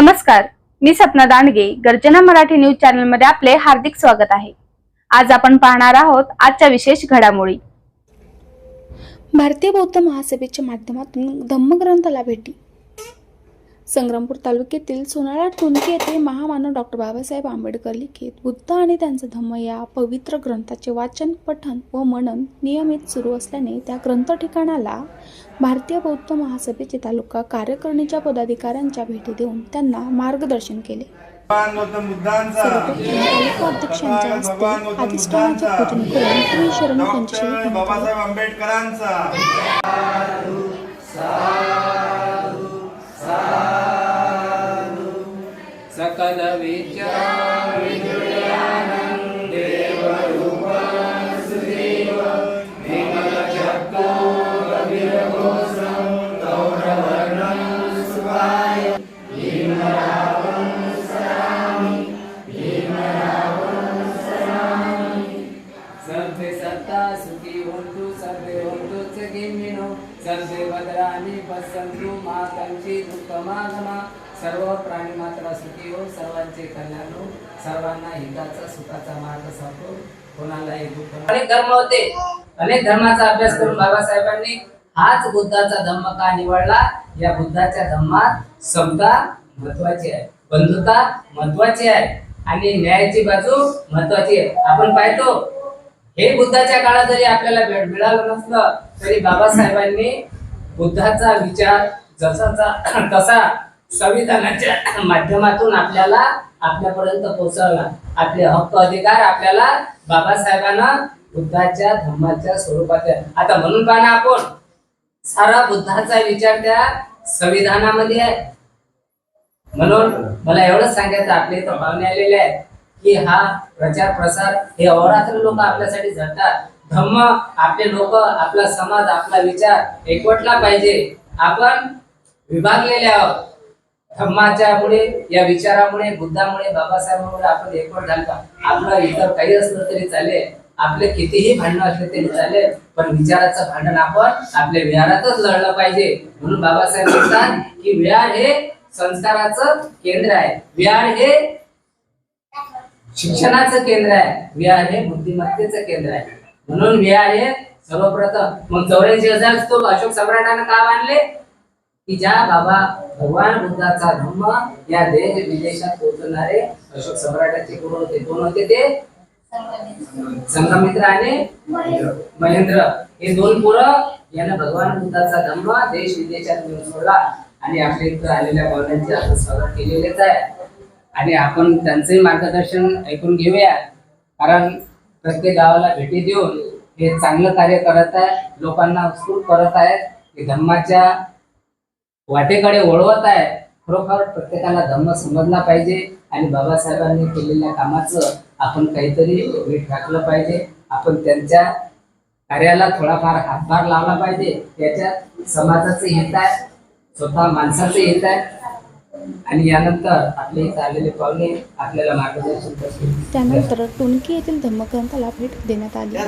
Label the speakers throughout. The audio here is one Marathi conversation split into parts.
Speaker 1: नमस्कार मी सपना दांडगे गर्जना मराठी न्यूज चॅनलमध्ये आपले हार्दिक स्वागत आहे. आज आपण पाहणार आहोत आजच्या विशेष घडामोडी. भारतीय बौद्ध महासभेच्या माध्यमातून धम्मग्रंथाला भेटी. संग्रामपूर तालुक्यातील सोनाळा टुनके येथे महामानव डॉक्टर बाबासाहेब आंबेडकर लिखित बुद्ध आणि त्यांचा धम्म या पवित्र ग्रंथाचे वाचन पठण व मनन नियमित सुरू असल्याने त्या ग्रंथ ठिकाणाला भारतीय बौद्ध महासभेचे तालुका कार्यकारिणीच्या पदाधिकाऱ्यांच्या भेटी देऊन त्यांना मार्गदर्शन केले. तालुका हस्ते अधिष्ठानाचे पूजन करून शरण
Speaker 2: विचार सर्वांचे कल्याण हो सर्वांना हिताचा सुखाचा मार्ग सापडो कोणालाही दुःख अनेक धर्म होते. अनेक धर्माचा अभ्यास करून बाबासाहेबांनी हाच बुद्धाचा धम्म का निवडला? या बुद्धाच्या धम्मात समता महत्वाची आहे. बंधुता महत्वाची आहे. आणि न्यायाची बाजू महत्वाची आहे. आपण पाहतो हे बुद्धाच्या काळात जरी आपल्याला भेट मिळालं नसलं तरी बाबासाहेबांनी बुद्धाचा विचार जसाचा तसा संविधानाच्या माध्यमातून आपल्याला आपल्यापर्यंत पोहोचवला आपले हक्क अधिकार आपल्याला बाबासाहेबांना बुद्धाच्या धम्माच्या स्वरूपात आता म्हणून पाहना आपण सारा बुद्धाचा विचार त्या संविधानामध्ये आहे. म्हणून मला एवढंच सांगायचं आपले इथं पाहुणे आलेले आहेत की हा प्रचार प्रसार हे अहोरात्र लोक आपल्यासाठी झटतात धम्म आपले लोक आपला समाज आपला विचार एकवटला पाहिजे. आपण विभागलेले आहोत. धम्माच्या मुळे या विचारामुळे बुद्धामुळे बाबासाहेबांमुळे आपण एकवट झालो आपलं इतर काही असलं तरी चालेल. आपले कितीही भांडणं असले तरी चालेल. पण विचाराचं भांडण आपण आपल्या विहारातच लढलं पाहिजे. म्हणून बाबासाहेब म्हणतात की विहार हे संस्काराचं केंद्र आहे. विहार हे शिक्षणाचं केंद्र आहे. विहार हे बुद्धिमत्तेचं केंद्र आहे. म्हणून विहार हे सर्वप्रथम. मग चौऱ्याऐंशी हजार तो अशोक सम्राटानं का मानले की ज्या बाबा भगवान बुद्धाचा धम्म या देश विदेशात पोहोचवणारे अशोक सम्राटाचे गुरु होते. कोण होते ते? संघमित्र आणि महेंद्र. हे दोन पोरं यानं भगवान बुद्धाचा धम्म देश विदेशात घेऊन सोडला आणि आपल्या इथं आलेल्या पाहुण्यांचे आपण स्वागत केलेलेच आहे. आणि आपण त्यांचंही मार्गदर्शन ऐकून घेऊया. कारण प्रत्येक गावाला भेटी देऊन हे चांगलं कार्य करत आहे. लोकांना उत्स्फूर्त करत आहेत. की धम्माच्या वाटेकडे वळवत आहे खरोखर प्रत्येकाला धम्म समजला पाहिजे आणि बाबासाहेबांनी केलेल्या कामाचं आपण काहीतरी वीट टाकलं पाहिजे. आपण त्यांच्या कार्याला थोडाफार हातभार लावला पाहिजे. त्याच्यात समाजाचं हित आहे स्वतः माणसाचं हित आहे. आणि यानंतर आपले इथं आलेले पाहुणे आपल्याला मार्गदर्शन करतील.
Speaker 1: त्यानंतर टुनकी येथील धम्मग्रंथाला भेट देण्यात आली.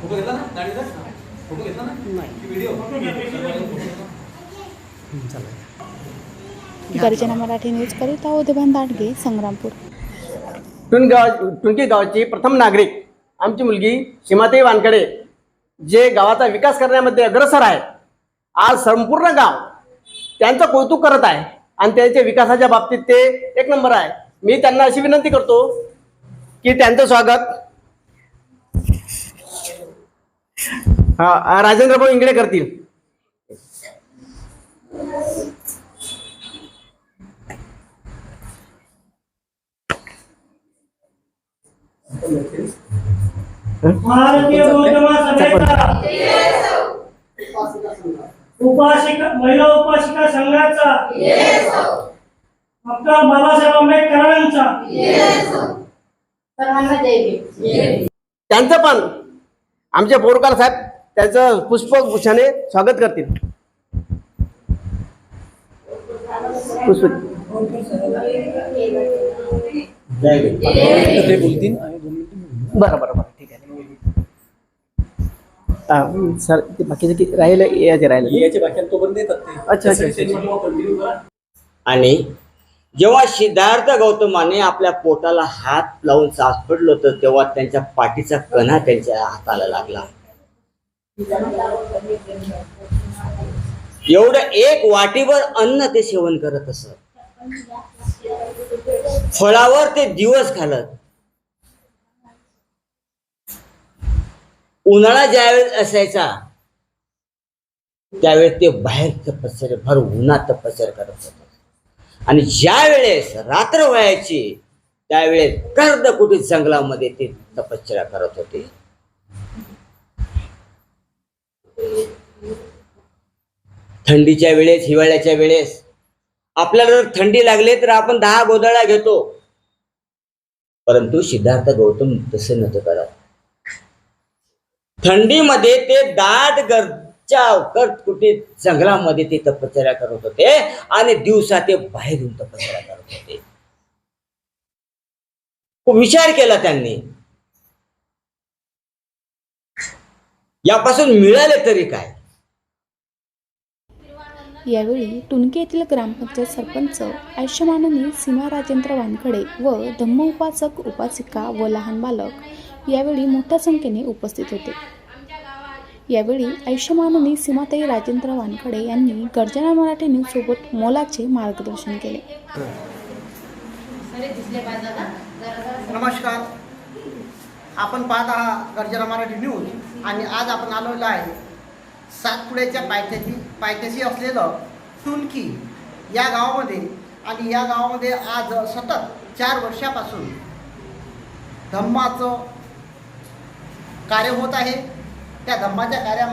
Speaker 3: फोटो घेतला ना? गाडीचा? फोटो घेतला ना? नाही. व्हिडिओ
Speaker 1: गर्जना मराठी न्यूज करिता उदयभान दांडगे संग्रामपूर.
Speaker 4: टुनगाव टुनकी गावची प्रथम नागरिक आमची मुलगी सीमाताई वानकडे जे गावाचा विकास करण्यामध्ये अग्रसर आहे. आज संपूर्ण गाव त्यांचं कौतुक करत आहे आणि त्यांच्या विकासाच्या बाबतीत ते एक नंबर आहे. मी त्यांना अशी विनंती करतो की त्यांचं स्वागत. हा राजेंद्र भाऊ इंगडे करतील.
Speaker 5: भारतीय उपासिका महिला उपासिका संघाचा डॉक्टर बाबासाहेब आंबेडकरांचा.
Speaker 4: त्यांचं पण आमचे बोरकर साहेब त्यांचं पुष्पगुच्छाने स्वागत करतील. पुष्प.
Speaker 3: ते बोलतील
Speaker 4: बरं बरं बरं ठीक आहे. हा, सर ते बाकीचे किती राहिले याचे राहिले.
Speaker 3: याचे व्याख्यान तोपर्यंत येतात ते.
Speaker 4: अच्छा,
Speaker 6: आणि जेव्हा सिद्धार्थ गौतमाने आपल्या पोटाला हात लावून सास पडलं होतं तेव्हा त्यांच्या पाठीचा कणा त्यांच्या हाताला लागला. एवढं एक वाटीवर अन्न ते सेवन करत असत. फळावर ते दिवस घालत. उन्हाळा ज्यावेळेस असायचा त्यावेळेस ते बाहेर तपश्चर्या भर उन्हात तपश्चर्या करत होते. आणि ज्या वेळेस रात्र व्हायची त्यावेळेस कर्द कुठे जंगलामध्ये ते तपश्चर्या करत होते. थंडीच्या वेळेस हिवाळ्याच्या वेळेस आपल्याला जर थंडी लागली तर आपण दहा गोदळा घेतो. परंतु सिद्धार्थ गौतम तसे नव्हते करत. थंडीमध्ये ते दाट गरच्या अवकट कुठे जंगलामध्ये ते तपश्चर्या करत होते आणि दिवसा ते बाहेर येऊन तपश्चर्या करत होते. विचार केला त्यांनी. यापासून मिळाले तरी काय?
Speaker 1: यावेळी टुनके येथील ग्रामपंचायत सरपंच आयुष्यमाननी सीमा राजेंद्र वानखडे व धम्म उपासक उपासिका व लहान बालक यावेळी मोठ्या संख्येने उपस्थित होते. यावेळी आयुष्यमाननी सीमाताई राजेंद्र वानखडे यांनी गर्जना मराठी न्यूज सोबत मोलाचे मार्गदर्शन केले.
Speaker 7: नमस्कार. आपण पाहत आहात गर्जना मराठी न्यूज आणि आज आपण आलेलो आहे सातपुड्याच्या पायथ्याशी पायथ्याशी असलेलं टुनकी या गावामध्ये आणि या गावामध्ये आज सतत चार वर्षापासून धम्माचं कार्य होत आहे. त्या धम्माच्या कार्या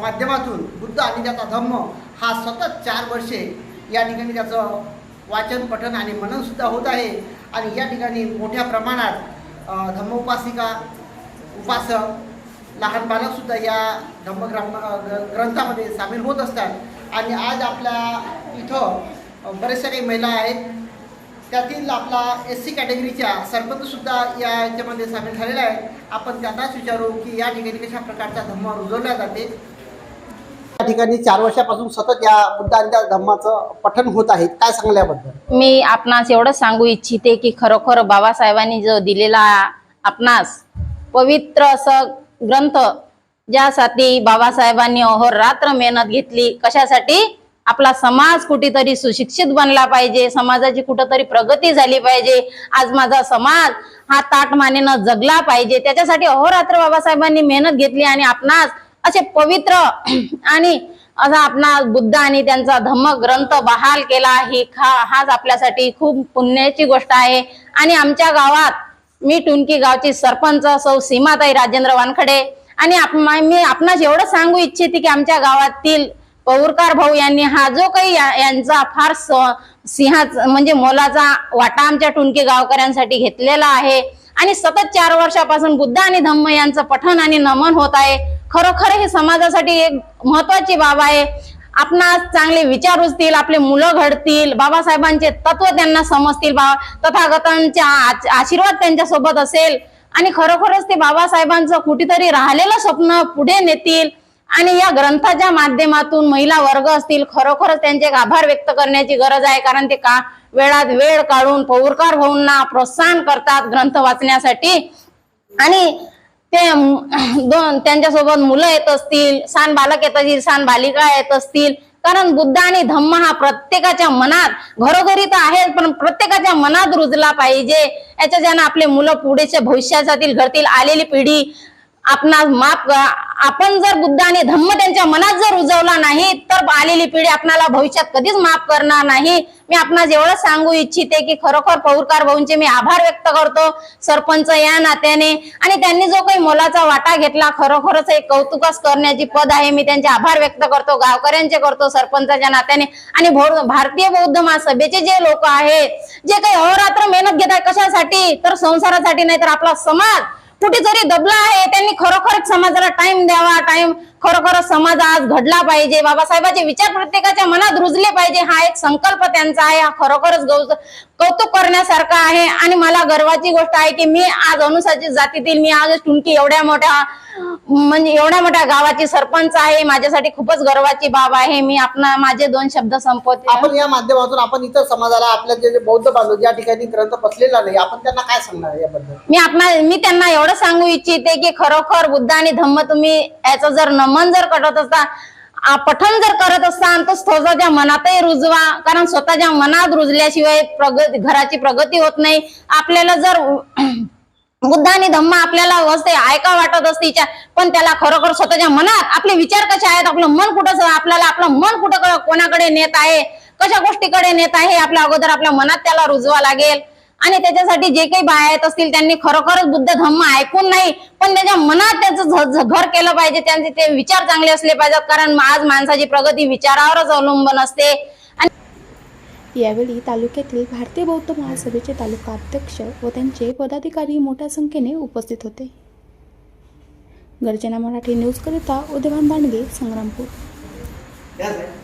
Speaker 7: माध्यमातून बुद्ध आणि त्याचा धम्म हा सतत चार वर्षे या ठिकाणी त्याचं वाचन पठन आणि मननसुद्धा होत आहे. आणि या ठिकाणी मोठ्या प्रमाणात धम्म उपासिका उपासक लहान बालकसुद्धा या धम्म अ, ग्रंथामध्ये सामील होत असतात. आणि आज आपल्या इथं बऱ्याचशा काही महिला आहेत. त्यातील आपला एस सी कॅटेगरीच्या सरपंचसुद्धा या याच्यामध्ये सामील झालेला आहे. आपण त्यांनाच विचारू की या ठिकाणी कशा प्रकारचा धम्म रुजवला जाते. या ठिकाणी चार वर्षापासून सतत या बुद्ध आणि त्या धम्माचं पठन होत आहे. काय सांगल्याबद्दल?
Speaker 8: मी आपणास एवढंच सांगू इच्छिते की खरोखर बाबासाहेबांनी जो दिलेला आपणास पवित्र असं ग्रंथ ज्यासाठी बाबासाहेबांनी अहोरात्र मेहनत घेतली कशासाठी? आपला समाज कुठेतरी सुशिक्षित बनला पाहिजे समाजाची कुठंतरी प्रगती झाली पाहिजे आज माझा समाज हा ताटमानेनं जगला पाहिजे. त्याच्यासाठी अहोरात्र बाबासाहेबांनी मेहनत घेतली आणि आपणास असे पवित्र आणि असा आपला बुद्ध आणि त्यांचा धम्म ग्रंथ बहाल केला ही खा हाच आपल्यासाठी खूप पुण्याची गोष्ट आहे. आणि आमच्या गावात मी टुनकी गावची सरपंच सौ सीमाताई राजेंद्र वानखडे आणि आप- मी आपणास एवढं सांगू इच्छिते की आमच्या गावातील पौरकार भाऊ यांनी हा जो काही या- यांचा फार स- म्हणजे मोलाचा वाटा आमच्या टुनके गावकऱ्यांसाठी घेतलेला आहे. आणि सतत चार वर्षापासून बुद्ध आणि धम्म यांचं पठन आणि नमन होत आहे. खरोखर हे समाजासाठी एक महत्वाची बाब आहे. आपणास चांगले विचार रुजतील आपले मुलं घडतील बाबासाहेबांचे तत्व त्यांना समजतील बा तथागतांच्या आशीर्वाद त्यांच्यासोबत असेल. आणि खरोखरच ते बाबासाहेबांचं कुठेतरी राहिलेलं स्वप्न पुढे नेतील. आणि या ग्रंथाच्या माध्यमातून महिला वर्ग असतील खरोखरच त्यांचे एक आभार व्यक्त करण्याची गरज आहे. कारण ते का वेळात वेळ काढून पौरकार भाऊंना प्रोत्साहन करतात ग्रंथ वाचण्यासाठी. आणि ते दोन त्यांच्यासोबत मुलं येत असतील सान बालक येत असतील सान बालिका येत असतील. कारण बुद्ध आणि धम्म हा प्रत्येकाच्या मनात घरोघरी तर आहेच पण प्रत्येकाच्या मनात रुजला पाहिजे. याच्या ज्यानं आपले मुलं पुढेच्या भविष्यासाठी घरतील आलेली पिढी आपणास माफ आपण जर बुद्धाने धम्म त्यांच्या मनात जर रुजवला नाही तर आलेली पिढी आपणाला भविष्यात कधीच माफ करणार नाही. मी आपणास एवढं सांगू इच्छिते की खरोखर पौरकार भाऊंचे मी आभार व्यक्त करतो. सरपंच या नात्याने. आणि त्यांनी जो काही मोलाचा वाटा घेतला खरोखरच एक कौतुकच करण्याची पद आहे. मी त्यांचे आभार व्यक्त करतो गावकऱ्यांचे करतो सरपंचाच्या नात्याने. आणि भारतीय बौद्ध महासभेचे जे लोक आहेत जे काही अहोरात्र मेहनत घेत आहेत कशासाठी? तर संसारासाठी नाही तर आपला समाज. कुठेतरी दबला आहे त्यांनी खरोखरच समाजाला टाइम द्यावा टाइम खरोखरच समाज आज घडला पाहिजे. बाबासाहेबांचे विचार प्रत्येकाच्या मनात रुजले पाहिजे. हा एक संकल्प त्यांचा आहे. हा खरोखरच कौतुक करण्यासारखा आहे. आणि मला गर्वाची गोष्ट आहे की मी आज अनुसूचित जातीतील मी आज टुंकी एवढ्या मोठ्या म्हणजे एवढ्या मोठ्या गावाची सरपंच आहे. माझ्यासाठी खूपच गर्वाची बाब आहे. मी आपला माझे दोन शब्द संपवते.
Speaker 7: आपण या माध्यमातून आपण इतर समाजाला आपल्या जे बौद्ध बांधव ज्या ठिकाणी ग्रंथ बसलेला नाही आपण त्यांना काय सांगणार याबद्दल?
Speaker 8: मी आपणा मी त्यांना एवढं सांगू इच्छिते की खरोखर बुद्ध आणि धम्म तुम्ही याचं जर मन जर करत असता पठन जर करत असताल तर स्वतःच्या मनातही रुजवा. कारण स्वतःच्या मनात रुजल्याशिवाय प्रगती घराची प्रगती होत नाही. आपल्याला जर बुद्ध आणि धम्म आपल्याला असते ऐका वाटत असते पण त्याला खरोखर स्वतःच्या मनात आपले विचार कसे आहेत आपलं मन कुठं आपल्याला आपलं मन कुठं कोणाकडे नेत आहे कशा गोष्टीकडे नेत आहे आपल्या अगोदर आपल्या मनात त्याला रुजवा लागेल. आणि त्याच्यासाठी जे काही बाया येत असतील त्यांनी खरोखरच बुद्ध धम्म ऐकून नाही पण त्याच्या मनात त्याचं झ- झ- घर केलं पाहिजे त्यांचे ते विचार चांगले असले पाहिजेत कारण आज माणसाची प्रगती विचारावरच अवलंबून असते. आणि
Speaker 1: यावेळी तालुक्यातील भारतीय बौद्ध महासभेचे तालुका अध्यक्ष व त्यांचे पदाधिकारी मोठ्या संख्येने उपस्थित होते. गर्जना मराठी न्यूजकरिता उदयवान दांडगे संग्रामपूर.